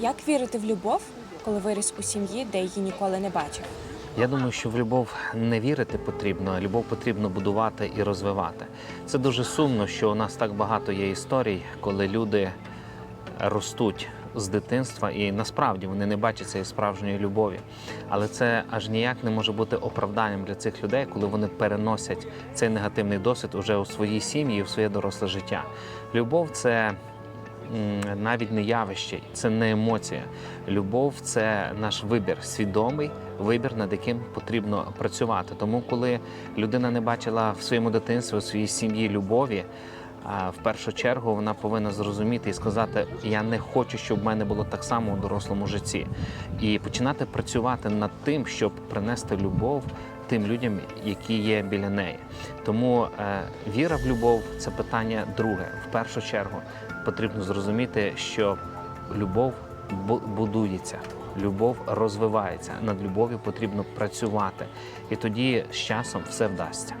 Як вірити в любов, коли виріс у сім'ї, де її ніколи не бачив? Я думаю, що в любов не вірити потрібно, а любов потрібно будувати і розвивати. Це дуже сумно, що у нас так багато є історій, коли люди ростуть з дитинства, і насправді вони не бачать цієї справжньої любові. Але це аж ніяк не може бути оправданням для цих людей, коли вони переносять цей негативний досвід уже у своїй сім'ї, і у своє доросле життя. Любов це навіть не явище, це не емоція. Любов це наш вибір, свідомий вибір, над яким потрібно працювати. Тому, коли людина не бачила в своєму дитинстві, у своїй сім'ї любові. В першу чергу вона повинна зрозуміти і сказати: Я не хочу, щоб в мене було так само у дорослому житті, і починати працювати над тим, щоб принести любов тим людям, які є біля неї. Тому е, віра в любов це питання друге. В першу чергу потрібно зрозуміти, що любов будується, любов розвивається. Над любов'ю потрібно працювати, і тоді з часом все вдасться.